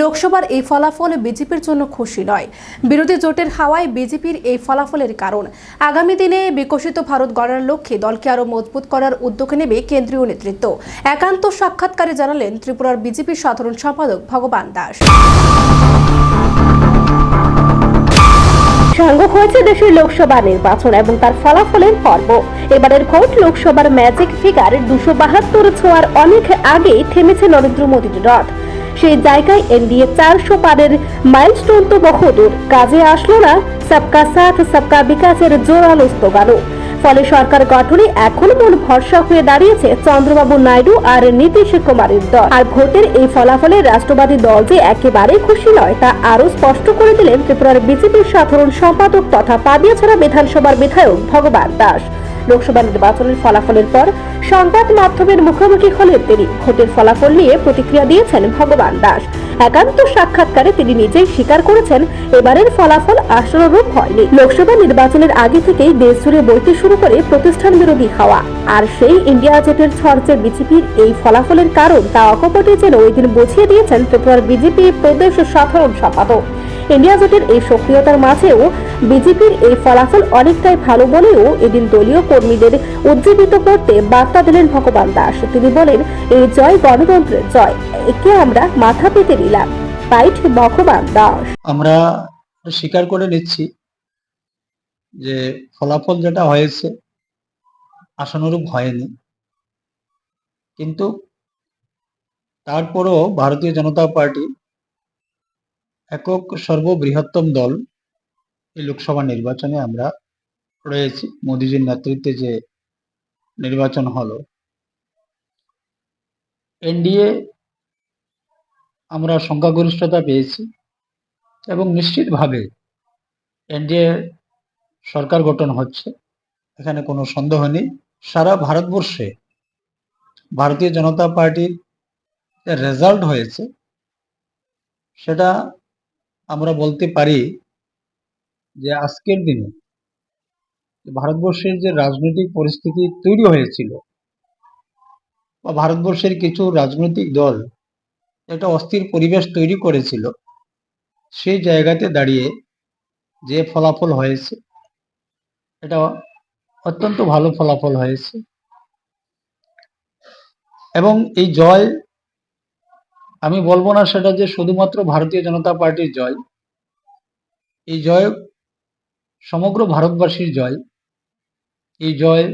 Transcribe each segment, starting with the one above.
লোকসভার এই ফলাফল বিজেপির জন্য খুশি নয়। বিরোধী জোটের হাওয়ায় বিজেপির এই ফলাফলের কারণ। আগামী দিনে বিকশিত ভারত গড়ার লক্ষ্যে দলকে আরও মজবুত করার উদ্যোগ নেবে কেন্দ্রীয় নেতৃত্ব। একান্ত সাক্ষাৎকারে জানালেন ত্রিপুরার বিজেপির সাধারণ সম্পাদক ভগবান দাস। সাঙ্গ হয়েছে দেশের লোকসভা নির্বাচন এবং তার ফলাফলের পর্ব। এবারের ভোট লোকসভার ম্যাজিক ফিগার দুশো বাহাত্তর ছোঁয়ার অনেক আগেই থেমেছে নরেন্দ্র মোদীর রথ। সেই জায়গায় এনডিএ চারশো পারের মাইলস্টোন তো বহুদূর। কাজে আসলো না, সবকা সাথ, সবকা বিকাশের জোরালো স্লোগানও। ফলে সরকার গঠনে এখন মূল ভরসা হয়ে দাঁড়িয়েছে চন্দ্রবাবু নাইডু আর নীতিশ কুমারের দল। আর ভোটের এই ফলাফলে রাষ্ট্রবাদী দল যে একেবারে খুশি নয়, তা আরও স্পষ্ট করে দিলেন ত্রিপুরার বিজেপির সাধারণ সম্পাদক তথা পাদিয়াছড়া বিধানসভার বিধায়ক ভগবান দাস। লোকসভা নির্বাচনের ফলাফলের পর সংবাদ মাধ্যমের মুখোমুখি হলেন তিনি ভোটের ফলাফল নিয়ে প্রতিক্রিয়া দিয়েছেন ভগবান দাস। একান্ত সাক্ষাৎকারে তিনি নিজেই স্বীকার করেছেন, এবারের ফলাফল আশানুরূপ হয়নি। লোকসভা নির্বাচনের আগে থেকেই দেশ জুড়ে বইতে শুরু করে প্রতিষ্ঠান বিরোধী হাওয়া। আর সেই ইন্ডিয়া জোটের ছড়ছে বিজেপির এই ফলাফলের কারণ তা অকপটে যেন ওই দিন বুঝিয়ে দিয়েছেন ত্রিপুরার বিজেপি প্রদেশ সাধারণ সম্পাদক। ইন্ডিয়া জোটের এই সক্রিয়তার মাঝেও বিজেপির এই ফলাফল অনেকটাই ভালো বলেও এদিন দলীয় কর্মীদের উজ্জীবিত করতে বার্তা দিলেন ভগবান দাস। তিনি বলেন, এই জয় গণতন্ত্রের জয়, একে আমরা মাথা পেতে নিলাম। রাইট ভগবান দাস। আমরা স্বীকার করে নিচ্ছি যে ফলাফল যেটা হয়েছে আশানুরূপ হয়নি। কিন্তু তারপরও ভারতীয় জনতা পার্টি একক সর্ববৃহত্তম দল এই লোকসভা নির্বাচনে আমরা রয়েছি। মোদিজির নেতৃত্বে যে নির্বাচন হলো, এনডিএ আমরা সংখ্যাগরিষ্ঠতা পেয়েছি এবং নিশ্চিতভাবে এনডিএ সরকার গঠন হচ্ছে। এখানে কোনো সন্দেহ নেই। সারা ভারতবর্ষে ভারতীয় জনতা পার্টির রেজাল্ট হয়েছে, সেটা আমরা বলতে পারি যে আজকের দিনে ভারতবর্ষের যে রাজনৈতিক পরিস্থিতি তৈরি হয়েছিল বা ভারতবর্ষের কিছু রাজনৈতিক দল একটা অস্থির পরিবেশ তৈরি করেছিল, সেই জায়গাতে দাঁড়িয়ে যে ফলাফল হয়েছে, এটা অত্যন্ত ভালো ফলাফল হয়েছে। এবং এই জয়, আমি বলব না সেটা যে শুধুমাত্র ভারতীয় জনতা পার্টির জয়, এই জয় সমগ্র ভারতবাসীর জয়। এই জয়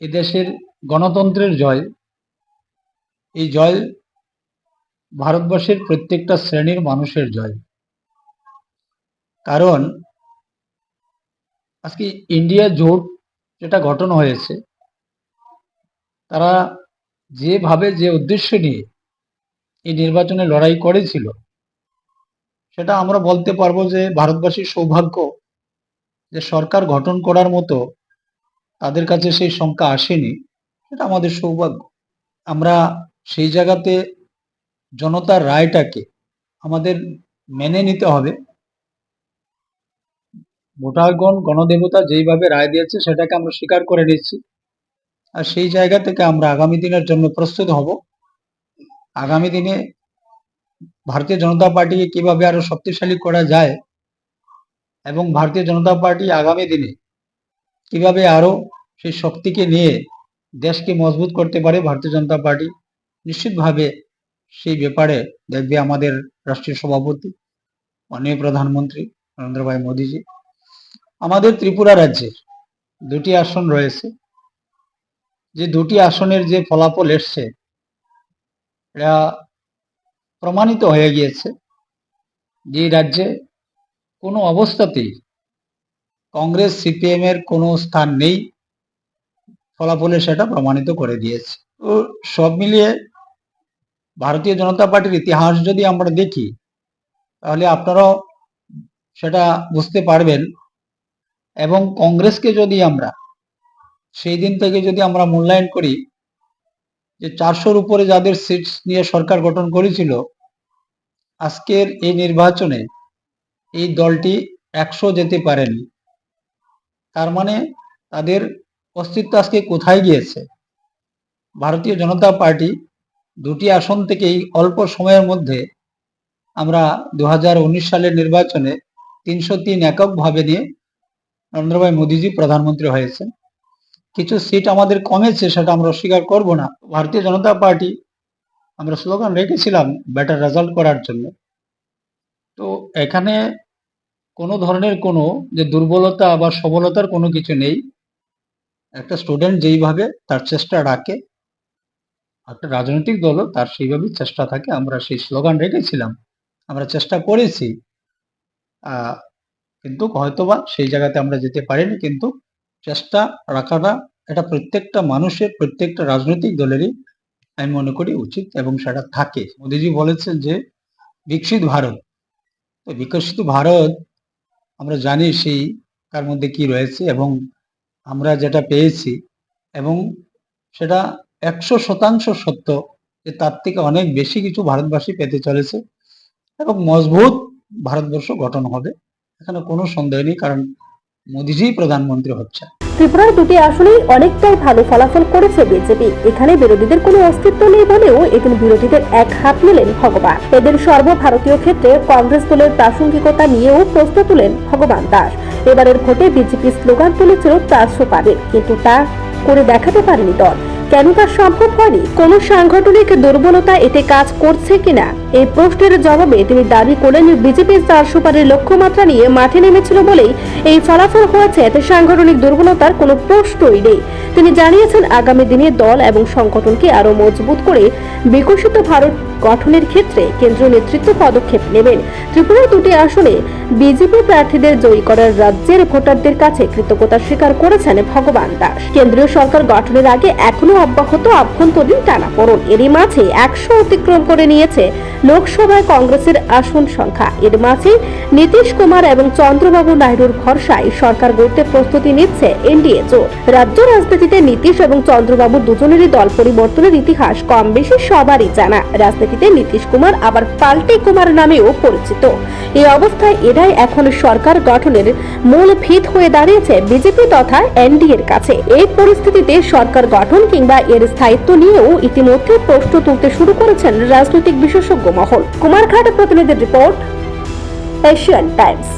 এ দেশের গণতন্ত্রের জয়। এই জয় ভারতবর্ষের প্রত্যেকটা শ্রেণির মানুষের জয়। কারণ আজকে ইন্ডিয়া জোট যেটা গঠন হয়েছে, তারা যেভাবে যে উদ্দেশ্য নিয়ে এই নির্বাচনে লড়াই করেছিল, সেটা আমরা বলতে পারব যে ভারতবাসীর সৌভাগ্য যে সরকার গঠন করার মতো তাদের কাছে সেই সংখ্যা আসেনি সেটা আমাদের সৌভাগ্য। আমরা সেই জায়গাতে জনতার রায়টাকে আমাদের মেনে নিতে হবে। ভোটারগণ, গণদেবতা যেইভাবে রায় দিয়েছে, সেটাকে আমরা স্বীকার করে নিচ্ছি। আর সেই জায়গা থেকে আমরা আগামী দিনের জন্য প্রস্তুত হব। আগামী দিনে ভারতীয় জনতা পার্টিকে কীভাবে আরও শক্তিশালী করা যায় এবং ভারতীয় জনতা পার্টি আগামী দিনে কীভাবে আরও সেই শক্তিকে নিয়ে দেশকে মজবুত করতে পারে ভারতীয় জনতা পার্টি, নিশ্চিতভাবে সেই ব্যাপারে দেখবে আমাদের রাষ্ট্রীয় সভাপতি, মাননীয় প্রধানমন্ত্রী নরেন্দ্র ভাই মোদীজি। আমাদের ত্রিপুরা রাজ্যে দুটি আসন রয়েছে। যে দুটি আসনের যে ফলাফল এসছে এটা প্রমাণিত হয়ে গিয়েছে। যে রাজ্যে কোনো অবস্থাতেই কংগ্রেস, সিপিএম এর কোনো স্থান নেই। ফলাফলে সেটা প্রমাণিত করে দিয়েছে। তো সব মিলিয়ে ভারতীয় জনতা পার্টির ইতিহাস যদি আমরা দেখি, তাহলে আপনারাও সেটা বুঝতে পারবেন। এবং কংগ্রেসকে যদি আমরা, সেই দিন থেকে যদি আমরা মূল্যায়ন করি, যে চারশোর উপরে যাদের সিট নিয়ে সরকার গঠন করেছিল, আজকের এই নির্বাচনে এই দলটি একশো যেতে পারেনি। তার মানে তাদের অস্তিত্ব আজকে কোথায় গিয়েছে? ভারতীয় জনতা পার্টি দুটি আসন থেকেই অল্প সময়ের মধ্যে আমরা দু হাজার উনিশ সালের নির্বাচনে তিনশো তিন একক ভাবে নিয়ে নরেন্দ্রভাই মোদীজি প্রধানমন্ত্রী হয়েছেন। কিছু সিট আমাদের কমেছে, সেটা আমরা অস্বীকার করব না। ভারতীয় জনতা পার্টি, আমরা স্লোগান রেখেছিলাম বেটার রেজাল্ট করার জন্য। তো এখানে কোনো ধরনের কোনো যে দুর্বলতা বা সবলতার কোনো কিছু নেই। একটা স্টুডেন্ট যেইভাবে তার চেষ্টা রাখে, একটা রাজনৈতিক দলও তার সেইভাবেই চেষ্টা থাকে। আমরা সেই স্লোগান রেখেছিলাম। আমরা চেষ্টা করেছি কিন্তু হয়তোবা সেই জায়গাতে আমরা যেতে পারিনি, কিন্তু চেষ্টা রাখাটা এটা প্রত্যেকটা মানুষের, প্রত্যেকটা রাজনৈতিক দলেরই আমি মনে করি উচিত এবং সেটা থাকে। মোদিজি বলেছেন যে, বিকশিত ভারত। তো বিকশিত ভারত আমরা জানি সেই তার মধ্যে কি রয়েছে এবং আমরা যেটা পেয়েছি এবং সেটা একশো শতাংশ সত্য যে তার থেকে অনেক বেশি কিছু ভারতবাসী পেতে চলেছে এবং মজবুত ভারতবর্ষ গঠন হবে, এখানে কোনো সন্দেহ নেই, কারণ মোদিজিই প্রধানমন্ত্রী হচ্ছে ত্রিপুরার দুটি আসনেই অনেকটাই ভালো ফলাফল করেছে বিজেপি। এখানে বিরোধীদের কোনো অস্তিত্ব নেই বলেও এদিন বিরোধীদের এক হাত নিলেন ভগবান। এদিন সর্বভারতীয় ক্ষেত্রে কংগ্রেস দলের প্রাসঙ্গিকতা নিয়েও প্রশ্ন তুলেন ভগবান দাস। এবারের ভোটে বিজেপি স্লোগান তুলেছিল চারশো পারে কিন্তু তা করে দেখাতে পারেনি দল। কেন তা সম্ভব হয়নি? কোন সাংগঠনিক দুর্বলতা এতে কাজ করছে কিনা? এই প্রশ্নের জবাবে তিনি দাবি করলেন, বিজেপির চারশো পারের লক্ষ্যমাত্রা নিয়ে মাঠে নেমেছিল বলেই এই ফলাফল হয়েছে। এতে সাংগঠনিক দুর্বলতার কোনো প্রশ্নই নেই। তিনি জানিয়েছেন, আগামী দিনে দল এবং সংগঠনকে আরও মজবুত করে বিকশিত ভারত গঠনের ক্ষেত্রে কেন্দ্রীয় নেতৃত্ব পদক্ষেপ নেবেন। ত্রিপুরার দুটি আসনে বিজেপি প্রার্থীদের জয়ী করার রাজ্যের ভোটারদের কাছে কৃতজ্ঞতা স্বীকার করেছেন ভগবান দাস। কেন্দ্রীয় সরকার গঠনের আগে এখনও অব্যাহত আভ্যন্তরীণ টানাপোড়ন। এরই মাঝে একশো অতিক্রম করে নিয়েছে লোকসভায় কংগ্রেসের আসন সংখ্যা। এর মাঝে নীতিশ কুমার এবং চন্দ্রবাবু নাইডুর ভরসায় সরকার গড়তে প্রস্তুতি নিচ্ছে এনডিএ জোট। রাজ্য রাজনীতিতে নীতিশ এবং চন্দ্রবাবু দুজনেরই দল পরিবর্তনের ইতিহাস কম বেশি সবারই জানা। রাজনীতিতে নীতিশ কুমার, আবার পাল্টে কুমার নামেও পরিচিত। এই অবস্থায় এরাই এখন সরকার গঠনের মূল ভিত হয়ে দাঁড়িয়েছে বিজেপি তথা এনডিএর কাছে। এই পরিস্থিতিতে সরকার গঠন কিংবা এর স্থায়িত্ব নিয়েও ইতিমধ্যে প্রশ্ন তুলতে শুরু করেছেন রাজনৈতিক বিশেষজ্ঞ মহল। কুমারঘাট প্রতিনিধির রিপোর্ট, এশিয়ান টাইমস।